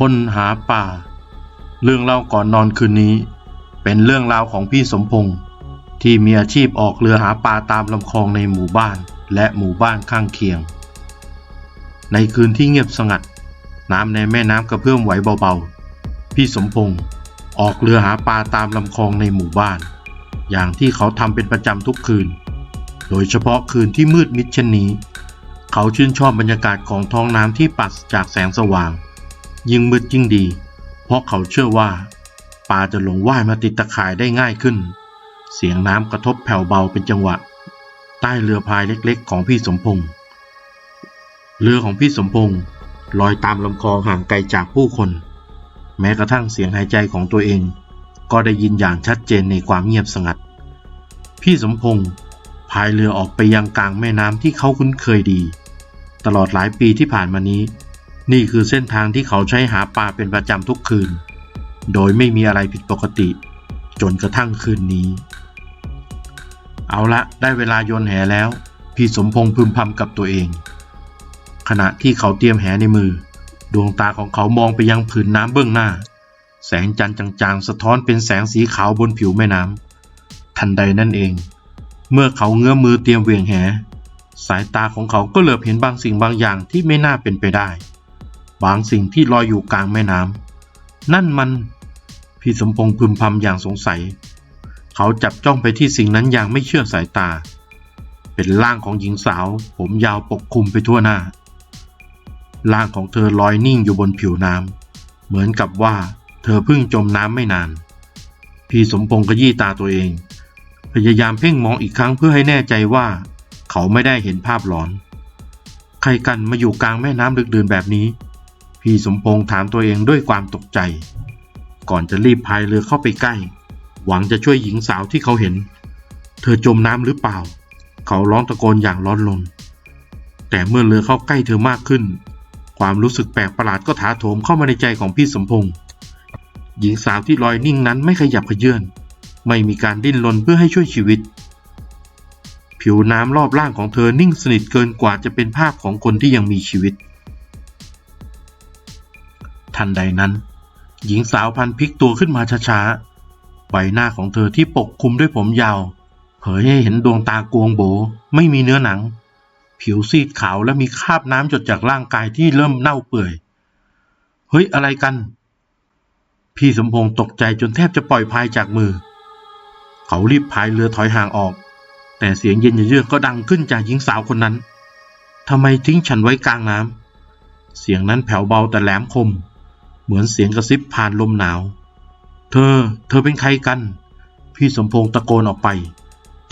คนหาป่า เรื่องเล่าก่อนนอนคืนนี้ เป็นเรื่องราวของพี่สมพงษ์ที่มีอาชีพออกเรือหาปลาตามลำคลองในหมู่บ้านและหมู่บ้านข้างเคียง ในคืนที่เงียบสงัด น้ำในแม่น้ำกระเพื่อมไหวเบาๆ พี่สมพงษ์ออกเรือหาปลาตามลำคลองในหมู่บ้าน อย่างที่เขาทำเป็นประจำทุกคืน โดยเฉพาะคืนที่มืดมิดเช่นนี้ เขาชื่นชอบบรรยากาศของท้องน้ำที่ปราศจากแสงสว่าง ยิ่งมืดยิ่งดี เพราะเขาเชื่อว่าปลาจะหลงว่ายมาติดตะข่ายได้ง่ายขึ้น เสียงน้ำกระทบแผ่วเบาเป็นจังหวะ ใต้เรือพายเล็กๆ ของพี่สมพงษ์เรือของพี่สมพงษ์ลอยตามลำคลองห่างไกลจากผู้คน แม้กระทั่งเสียงหายใจของตัวเอง ก็ได้ยินอย่างชัดเจนในความเงียบสงัด พี่สมพงษ์พายเรือออกไปยังกลางแม่น้ำที่เขาคุ้นเคยดี ตลอดหลายปีที่ผ่านมานี้ นี่คือเส้นทางที่เขาใช้หาปลาเป็นประจำทุกคืน โดยไม่มีอะไรผิดปกติ จนกระทั่งคืนนี้ เอาละได้เวลาโยนแหแล้ว พี่สมพงษ์พึมพำกับตัวเอง ขณะที่เขาเตรียมแหในมือ ดวงตาของเขามองไปยังผืนน้ำเบื้องหน้า แสงจันทร์จางๆ สะท้อนเป็นแสงสีขาวบนผิวแม่น้ำทันใดนั่นเอง เมื่อเขาเงื้อมือเตรียมเวียงแห สายตาของเขาก็เหลือบเห็นบางสิ่งบางอย่างที่ไม่น่าเป็นไปได้ บางสิ่งที่ลอยอยู่กลางแม่น้ำนั่นมัน พี่สมพงษ์พึมพำอย่างสงสัย เขาจับจ้องไปที่สิ่งนั้นอย่างไม่เชื่อสายตา เป็นร่างของหญิงสาว ผมยาวปกคลุมไปทั่วหน้า ร่างของเธอลอยนิ่งอยู่บนผิวน้ำเหมือนกับว่าเธอเพิ่งจมน้ำไม่นาน พี่สมพงษ์ขยี้ตาตัวเอง พยายามเพ่งมองอีกครั้งเพื่อให้แน่ใจว่า เขาไม่ได้เห็นภาพหลอน ใครกันมาอยู่กลางแม่น้ำดึกดื่นแบบนี้ พี่สมพงษ์ถามตัวเองด้วยความตกใจ ก่อนจะรีบพายเรือเข้าไปใกล้ หวังจะช่วยหญิงสาวที่เขาเห็น เธอจมน้ำหรือเปล่า เขาร้องตะโกนอย่างร้อนรนแต่เมื่อเรือเข้าใกล้เธอมากขึ้น ความรู้สึกแปลกประหลาดก็ถาโถมเข้ามาในใจของพี่สมพงษ์หญิงสาวที่ลอยนิ่งนั้นไม่ขยับเขยื้อน ไม่มีการดิ้นรนเพื่อให้ช่วยชีวิต ผิวน้ำรอบล่างของเธอนิ่งสนิทเกินกว่าจะเป็นภาพของคนที่ยังมีชีวิต ทันใดนั้น หญิงสาวพันพลิกตัวขึ้นมาช้าๆ ใบหน้าของเธอที่ปกคลุมด้วยผมยาว เผยให้เห็นดวงตากวงโบ ไม่มีเนื้อหนัง ผิวซีดขาวและมีคราบน้ำหยดจากร่างกายที่เริ่มเน่าเปื่อย เฮ้ยอะไรกัน พี่สมพงษ์ตกใจจนแทบจะปล่อยพายจากมือ เขารีบพายเรือถอยห่างออก แต่เสียงเย็นเยือกก็ดังขึ้นจากหญิงสาวคนนั้นทำไมทิ้งฉันไว้กลางน้ำเสียงนั้นแผ่วเบาแต่แหลมคม เหมือนเสียงกระซิบผ่านลมหนาว เธอ เธอเป็นใครกัน พี่สมพงษ์ตะโกนออกไป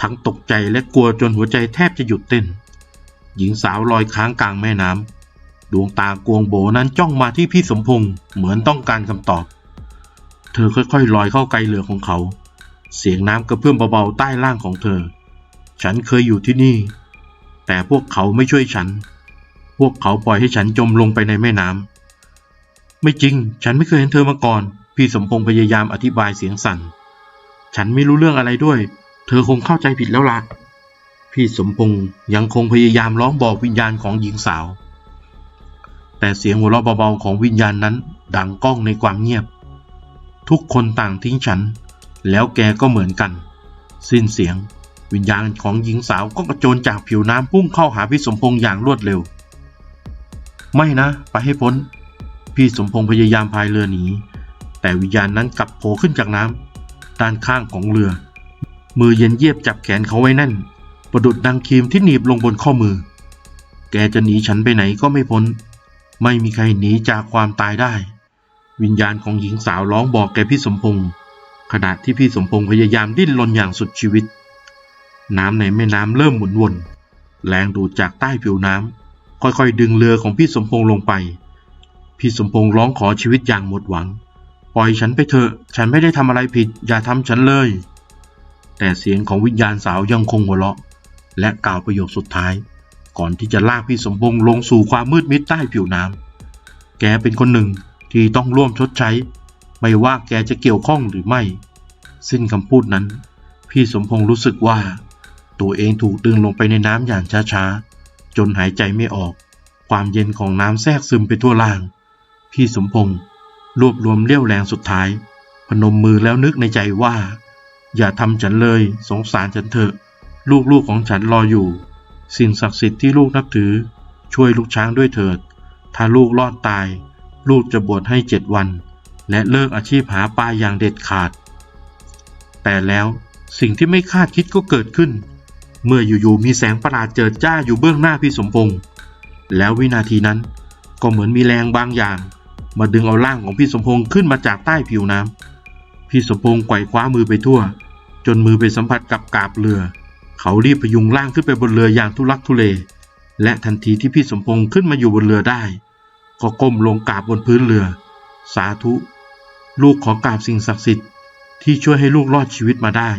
ทั้งตกใจและกลัวจนหัวใจแทบจะหยุดเต้น หญิงสาวลอยค้างกลางแม่น้ำ ดวงตากวงโบนั้นจ้องมาที่พี่สมพงษ์เหมือนต้องการคำตอบ เธอค่อยๆลอยเข้าใกล้เรือของเขา เสียงน้ำกระเพื่อมเบาๆใต้ล่างของเธอ ฉันเคยอยู่ที่นี่ แต่พวกเขาไม่ช่วยฉัน พวกเขาปล่อยให้ฉันจมลงไปในแม่น้ำ ไม่จริง ฉันไม่เคยเห็นเธอมาก่อน พี่สมพงษ์พยายามอธิบายเสียงสั่น ฉันไม่รู้เรื่องอะไรด้วย เธอคงเข้าใจผิดแล้วล่ะ พี่สมพงษ์ยังคงพยายามร้องบอกวิญญาณของหญิงสาว แต่เสียงหัวเราะเบาๆของวิญญาณนั้น ดังก้องในความเงียบ ทุกคนต่างทิ้งฉัน แล้วแกก็เหมือนกัน สิ้นเสียง วิญญาณของหญิงสาวก็กระโจนจากผิวน้ำพุ่งเข้าหาพี่สมพงษ์อย่างรวดเร็ว ไม่นะ ไปให้พ้น พี่สมพงษ์พยายามพายเรือหนี แต่วิญญาณนั้นกลับโผล่ขึ้นจากน้ำด้านข้างของเรือ มือเย็นเยียบจับแขนเขาไว้แน่น ประดุดดังครีมที่หนีบลงบนข้อมือ แกจะหนีฉันไปไหนก็ไม่พ้น ไม่มีใครหนีจากความตายได้ วิญญาณของหญิงสาวร้องบอกแกพี่สมพงษ์ขณะที่พี่สมพงษ์พยายามดิ้นรนอย่างสุดชีวิต น้ำในแม่น้ำเริ่มหมุนวน แรงดูดจากใต้ผิวน้ำค่อยๆ ดึงเรือของพี่สมพงษ์ลงไป พี่สมพงษ์ร้องขอชีวิตอย่างหมดหวัง ปล่อยฉันไปเถอะ ฉันไม่ได้ทำอะไรผิด อย่าทำฉันเลย แต่เสียงของวิญญาณสาวยังคงหัวเราะ และกล่าวประโยคสุดท้าย ก่อนที่จะลากพี่สมพงษ์ลงสู่ความมืดมิดใต้ผิวน้ำแกเป็นคนหนึ่งที่ต้องร่วมชดใช้ ไม่ว่าแกจะเกี่ยวข้องหรือไม่ สิ้นคำพูดนั้น พี่สมพงษ์รู้สึกว่า ตัวเองถูกดึงลงไปในน้ำอย่างช้าๆ จนหายใจไม่ออก ความเย็นของน้ำแทรกซึมไปทั่วล่าง พี่สมพงษ์รวบรวมเรี่ยวแรงสุดท้าย พนมมือแล้วนึกในใจว่า อย่าทำฉันเลยสงสารฉันเถอะ ลูกๆของฉันรออยู่ สิ่งศักดิ์สิทธิ์ที่ลูกนับถือ ช่วยลูกช้างด้วยเถิด ถ้าลูกรอดตาย ลูกจะบวชให้เจ็ดวัน และเลิกอาชีพหาปลาอย่างเด็ดขาด แต่แล้วสิ่งที่ไม่คาดคิดก็เกิดขึ้น เมื่ออยู่ๆมีแสงประหลาดเจิดจ้าอยู่เบื้องหน้าพี่สมพงษ์แล้ววินาทีนั้นก็เหมือนมีแรงบางอย่าง มาดึงเอาร่างของพี่สมพงษ์ขึ้นมาจากใต้ผิวน้ำพี่สมพงษ์ไกวคว้ามือไปทั่ว จนมือไปสัมผัสกับกาบเรือ เขารีบพยุงร่างขึ้นไปบนเรืออย่างทุลักทุเล และทันทีที่พี่สมพงษ์ขึ้นมาอยู่บนเรือได้ก็ก้มลงกราบบนพื้นเรือ สาธุ ลูกขอกราบสิ่งศักดิ์สิทธิ์ที่ช่วยให้ลูกรอดชีวิตมาได้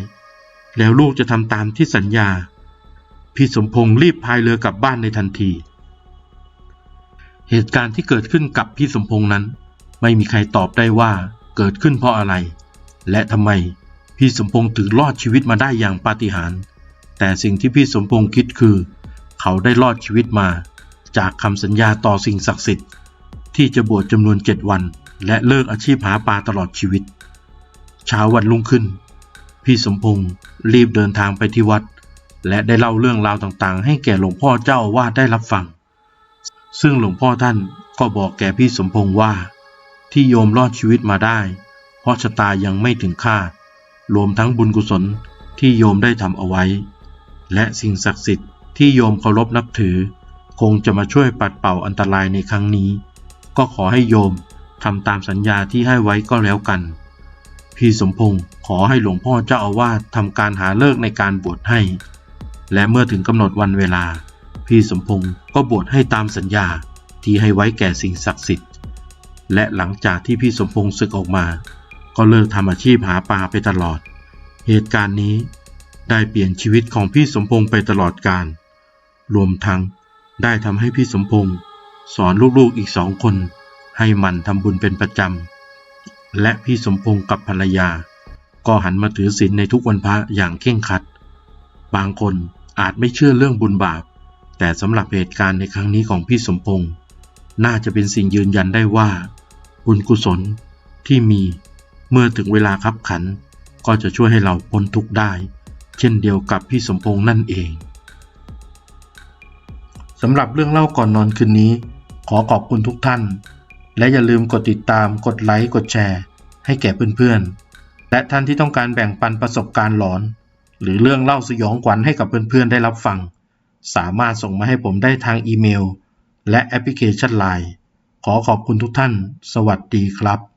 แล้วลูกจะทำตามที่สัญญา พี่สมพงษ์รีบพายเรือกลับบ้านในทันที เหตุการณ์ที่เกิดขึ้นกับพี่สมพงษ์นั้น ไม่มีใครตอบได้ว่าเกิดขึ้นเพราะอะไร และทำไมพี่สมพงษ์ถึงรอดชีวิตมาได้อย่างปาฏิหาริย์แต่สิ่งที่พี่สมพงษ์คิดคือ เขาได้รอดชีวิตมา จากคำสัญญาต่อสิ่งศักดิ์สิทธิ์ ที่จะบวชจำนวนเจ็ดวัน และเลิกอาชีพหาปลาตลอดชีวิต เช้าวันรุ่งขึ้น พี่สมพงษ์รีบเดินทางไปที่วัด และได้เล่าเรื่องราวต่างๆ ให้แก่หลวงพ่อเจ้าอาวาได้รับฟัง ซึ่งหลวงพ่อท่านก็บอกแก่พี่สมพงษ์ว่า ที่โยมรอดชีวิตมาได้ เพราะชะตายังไม่ถึงคาด รวมทั้งบุญกุศลที่โยมได้ทำเอาไว้ และสิ่งศักดิ์สิทธิ์ที่โยมเคารพนับถือ คงจะมาช่วยปัดเป่าอันตรายในครั้งนี้ ก็ขอให้โยมทำตามสัญญาที่ให้ไว้ก็แล้วกัน พี่สมพงศ์ขอให้หลวงพ่อเจ้าอาวาสทำการหาเลิกในการบวชให้ และเมื่อถึงกำหนดวันเวลา พี่สมพงศ์ก็บวชให้ตามสัญญาที่ให้ไว้แก่สิ่งศักดิ์สิทธิ์ และหลังจากที่พี่สมพงศ์ศึกออกมา ก็เลิกทำอาชีพหาปลาไปตลอด เหตุการณ์นี้ได้เปลี่ยนชีวิตของพี่สมพงศ์ไปตลอดกาลรวมทั้งได้ทำให้พี่สมพงศ์สอนลูกๆอีกสองคน ให้มันทำบุญเป็นประจำ และพี่สมพงศ์กับภรรยา ก็หันมาถือศีลในทุกวันพระอย่างเคร่งครัด บางคนอาจไม่เชื่อเรื่องบุญบาป แต่สำหรับเหตุการณ์ในครั้งนี้ของพี่สมพงศ์น่าจะเป็นสิ่งยืนยันได้ว่า บุญกุศลที่มีเมื่อถึงเวลาคับขัน ก็จะช่วยให้เราพ้นทุกข์ได้ เช่นเดียวกับพี่สมพงษ์นั่นเองสำหรับเรื่องเล่าก่อนนอนคืนนี้ ขอขอบคุณทุกท่าน และอย่าลืมกดติดตามกดไลค์กดแชร์ ให้แก่เพื่อนๆ และท่านที่ต้องการแบ่งปันประสบการณ์หลอน หรือเรื่องเล่าสยองขวัญให้กับเพื่อนๆได้รับฟัง สามารถส่งมาให้ผมได้ทางอีเมล และแอปพลิเคชัน Line ขอขอบคุณทุกท่าน สวัสดีครับ